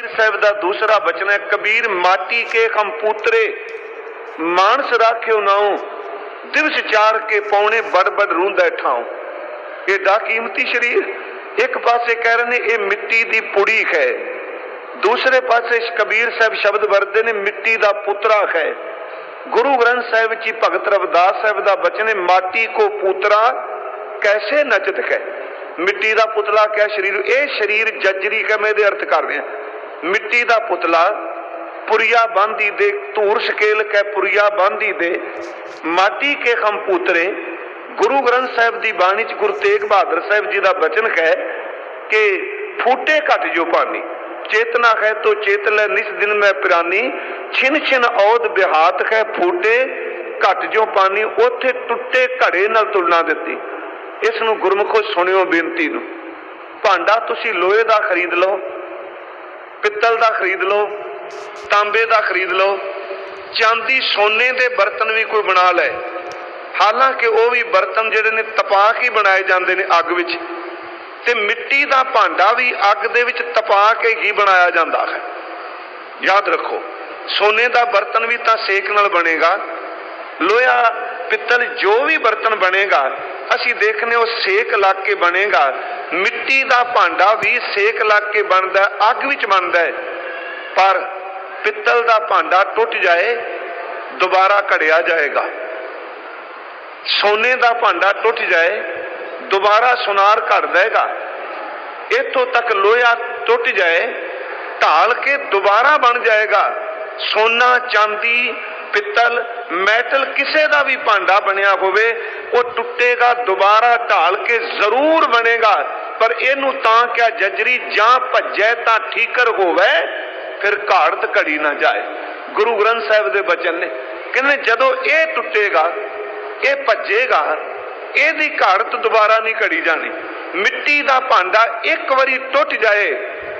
ਕਬੀਰ ਸਾਹਿਬ ਦਾ ਦੂਸਰਾ ਬਚਨ ਹੈ, ਕਬੀਰ ਮਾਟੀ ਕੇ ਹਮ ਮਾਨਸ ਰਾਖਿਓ ਨਾਉ ਦਿਵਸ ਚਾਰ ਕੇ ਪੌਣੇ ਬੜ ਰੂੰਦਾ ਠਾਉ। ਏਡਾ ਕੀਮਤੀ ਸ਼ਰੀਰ, ਇੱਕ ਪਾਸੇ ਕਹਿ ਰਹੇ ਨੇ ਇਹ ਮਿੱਟੀ ਦੀ ਪੁੜੀ ਹੈ। ਦੂਸਰੇ ਪਾਸੇ ਕਬੀਰ ਸਾਹਿਬ ਸ਼ਬਦ ਵਰਤੇ ਨੇ ਮਿੱਟੀ ਦਾ ਪੁੱਤਰਾ ਹੈ। ਗੁਰੂ ਗ੍ਰੰਥ ਸਾਹਿਬ ਜੀ ਭਗਤ ਰਵਿਦਾਸ ਸਾਹਿਬ ਦਾ ਬਚਨ ਹੈ, ਮਾਟੀ ਕੋ ਪੁੱਤਰਾ ਕੈਸੇ ਨਚਤ ਹੈ ਮਿੱਟੀ ਦਾ ਪੁਤਲਾ ਕਿਆ ਸਰੀਰ? ਇਹ ਸਰੀਰ ਜੱਜਰੀ ਕਾ, ਮੈਂ ਇਹਦੇ ਅਰਥ ਕਰ ਰਿਹਾ। ਮਿੱਟੀ ਦਾ ਪੁਤਲਾ, ਪੁਰੀਆ ਬਾਂਦੀ ਦੇ ਧੂਰ ਸਕੇਲ ਕੈ ਪੁਰੀਆ ਬਾਂਦੀ ਦੇ। ਮਾਟੀ ਕੇ ਹਮ ਗੁਰੂ ਗ੍ਰੰਥ ਸਾਹਿਬ ਦੀ ਬਾਣੀ ਚ ਗੁਰੂ ਤੇਗ ਬਹਾਦਰ ਸਾਹਿਬ ਜੀ ਦਾ ਬਚਨ ਹੈ ਕਿ ਫੂਟੇ ਘਟ ਜੋ ਪਾਣੀ, ਚੇਤਨਾ ਹੈ ਤੋ ਚੇਤ ਲੈ, ਨਿਸ ਦਿਨ ਮੈਂ ਪ੍ਰਾਨੀ, ਛਿਨ ਛਿਨ ਔਦ ਬਿਹਾਤ ਹੈ ਫੂਟੇ ਘਟ ਜੋ ਪਾਣੀ, ਉਥੇ ਟੁੱਟੇ ਘੜੇ ਨਾਲ ਤੁਲਨਾ ਦਿੱਤੀ। ਇਸ ਨੂੰ ਗੁਰਮੁਖੋ ਸੁਣਿਓ ਬੇਨਤੀ ਨੂੰ। ਭਾਂਡਾ ਤੁਸੀਂ ਲੋਹੇ ਦਾ ਖਰੀਦ ਲਓ ਪਿੱਤਲ ਦਾ ਖਰੀਦ ਲਓ, ਤਾਂਬੇ ਦਾ ਖਰੀਦ ਲਓ, ਚਾਂਦੀ ਸੋਨੇ ਦੇ ਬਰਤਨ ਵੀ ਕੋਈ ਬਣਾ ਲੈ ਹਾਲਾਂਕਿ ਉਹ ਵੀ ਬਰਤਨ ਜਿਹੜੇ ਨੇ ਤਪਾ ਕੇ ਬਣਾਏ ਜਾਂਦੇ ਨੇ ਅੱਗ ਵਿੱਚ। ਤੇ ਮਿੱਟੀ ਦਾ ਭਾਂਡਾ ਵੀ ਅੱਗ ਦੇ ਵਿੱਚ ਤਪਾ ਕੇ ਹੀ ਬਣਾਇਆ ਜਾਂਦਾ ਹੈ। ਯਾਦ ਰੱਖੋ, ਸੋਨੇ ਦਾ ਬਰਤਨ ਵੀ ਤਾਂ ਸੇਕ ਨਾਲ ਬਣੇਗਾ। ਲੋਹਾ ਪਿੱਤਲ ਜੋ ਵੀ ਬਰਤਨ ਬਣੇਗਾ, ਅਸੀਂ ਦੇਖਨੇ ਉਹ ਸੇਕ ਲੱਗ ਕੇ ਬਣੇਗਾ। ਮਿੱਟੀ ਦਾ ਭਾਂਡਾ ਵੀ ਸੇਕ ਲੱਗ ਕੇ ਬਣਦਾ, ਅੱਗ ਵਿੱਚ ਬਣਦਾ ਹੈ। ਪਰ ਪਿੱਤਲ ਦਾ ਭਾਂਡਾ ਟੁੱਟ ਜਾਏ, ਦੁਬਾਰਾ ਘੜਿਆ ਜਾਏਗਾ। ਸੋਨੇ ਦਾ ਭਾਂਡਾ ਟੁੱਟ ਜਾਏ, ਦੁਬਾਰਾ ਸੁਨਾਰ ਘੜ ਦੇਗਾ ਇੱਥੋਂ ਤੱਕ ਲੋਹਾ ਟੁੱਟ ਜਾਏ, ਢਾਲ ਕੇ ਦੁਬਾਰਾ ਬਣ ਜਾਏਗਾ। ਸੋਨਾ, ਚਾਂਦੀ ਪਿੱਤਲ, ਮੈਟਲ ਕਿਸੇ ਦਾ ਵੀ ਭਾਂਡਾ ਬਣਿਆ ਹੋਵੇ, ਉਹ ਟੁੱਟੇਗਾ, ਦੁਬਾਰਾ ਢਾਲ ਕੇ ਜ਼ਰੂਰ ਬਣੇਗਾ। ਪਰ ਇਹਨੂੰ ਤਾਂ ਕਿਆ ਜਜਰੀ, ਜਾਂ ਭੱਜੈ ਤਾਂ ਠੀਕਰ ਹੋਵੇ, ਫਿਰ ਘਾੜਤ ਘੜੀ ਨਾ ਜਾਏ। ਗੁਰੂ ਗ੍ਰੰਥ ਸਾਹਿਬ ਦੇ ਬਚਨ ਨੇ। ਕਹਿੰਦੇ ਜਦੋਂ ਇਹ ਟੁੱਟੇਗਾ, ਇਹ ਭੱਜੇਗਾ, ਇਹਦੀ ਘਾੜਤ ਦੁਬਾਰਾ ਨਹੀਂ ਘੜੀ ਜਾਣੀ। ਮਿੱਟੀ ਦਾ ਭਾਂਡਾ ਇੱਕ ਵਾਰੀ ਟੁੱਟ ਜਾਏ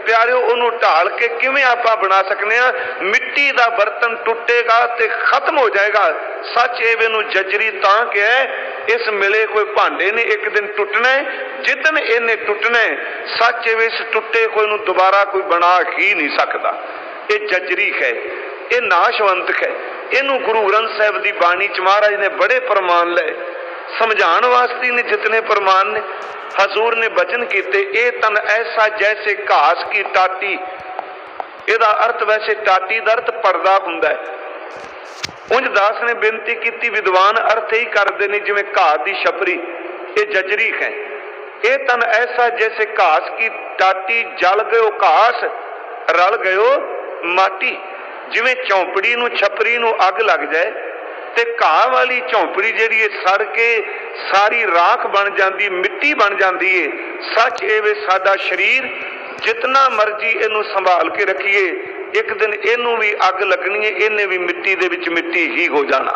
ਪਿਆਰਿਓ, ਉਹਨੂੰ ਢਾਲ ਕੇ ਕਿਵੇਂ ਆਪਾਂ ਬਣਾ ਸਕਨੇ ਆ? ਮਿੱਟੀ ਦਾ ਬਰਤਨ ਟੁੱਟੇਗਾ ਤੇ ਖਤਮ ਹੋ ਜਾਏਗਾ। ਸੱਚ ਇਹ ਨੂੰ ਜਜਰੀ ਤਾਂ ਕਿ ਇਸ ਮਿਲੇ ਕੋਈ ਭਾਂਡੇ ਨੇ ਇੱਕ ਦਿਨ ਟੁੱਟਣਾ ਹੈ। ਜਿੱਦਨ ਇਹਨੇ ਟੁੱਟਣਾ ਸੱਚ ਇਹ ਇਸ ਟੁੱਟੇ ਕੋਈ ਨੂੰ ਦੁਬਾਰਾ ਕੋਈ ਬਣਾ ਹੀ ਨਹੀਂ ਸਕਦਾ। ਇਹ ਜਜਰੀ ਹੈ, ਇਹ ਨਾਸ਼ਵੰਤ ਹੈ। ਇਹਨੂੰ ਗੁਰੂ ਗ੍ਰੰਥ ਸਾਹਿਬ ਦੀ ਬਾਣੀ ਚ ਮਹਾਰਾਜ ਨੇ ਬੜੇ ਪ੍ਰਮਾਣ ਲਏ। ਸਮਝਾਉਣ ਵਾਸਤੇ ਨੇ ਜਿਤਨੇ ਪ੍ਰਮਾਣ ਨੇ, ਹਜ਼ੂਰ ਨੇ ਬਚਨ ਕੀਤੇ, ਇਹ ਤਨ ਐਸਾ ਜੈਸੇ ਘਾਸ ਕੀ ਟਾਟੀ। ਇਹਦਾ ਅਰਥ ਵੈਸੇ ਟਾਟੀ ਦਾ ਅਰਥ ਪਰਦਾ ਹੁੰਦਾ ਹੈ। ਉਂਝ ਦਾਸ ਨੇ ਬੇਨਤੀ ਕੀਤੀ, ਵਿਦਵਾਨ ਅਰਥ ਹੀ ਕਰਦੇ ਨੇ ਜਿਵੇਂ ਘਾਹ ਦੀ ਛਪਰੀ, ਇਹ ਜਜਰੀ ਹੈ। ਇਹ ਤਨ ਐਸਾ ਜੈਸੇ ਘਾਸ ਕੀ ਟਾਟੀ, ਜਲ ਗਇਓ ਘਾਸ, ਰਲ ਗਇਓ ਮਾਟੀ। ਜਿਵੇਂ ਝੌਂਪੜੀ ਨੂੰ ਛਪਰੀ ਨੂੰ ਅੱਗ ਲੱਗ ਜਾਏ ਤੇ ਘਾਹ ਵਾਲੀ ਝੌਂਪੜੀ ਜਿਹੜੀ ਹੈ ਸੜ ਕੇ ਸਾਰੀ ਰਾਖ ਬਣ ਜਾਂਦੀ, ਮਿੱਟੀ ਬਣ ਜਾਂਦੀ ਏ। ਸੱਚ ਇਹ ਵੇ ਸਾਡਾ ਸਰੀਰ ਜਿਤਨਾ ਮਰਜ਼ੀ ਇਹਨੂੰ ਸੰਭਾਲ ਕੇ ਰੱਖੀਏ, ਇੱਕ ਦਿਨ ਇਹਨੂੰ ਵੀ ਅੱਗ ਲੱਗਣੀ ਏ, ਇਹਨੇ ਵੀ ਮਿੱਟੀ ਦੇ ਵਿੱਚ ਮਿੱਟੀ ਹੀ ਹੋ ਜਾਣਾ।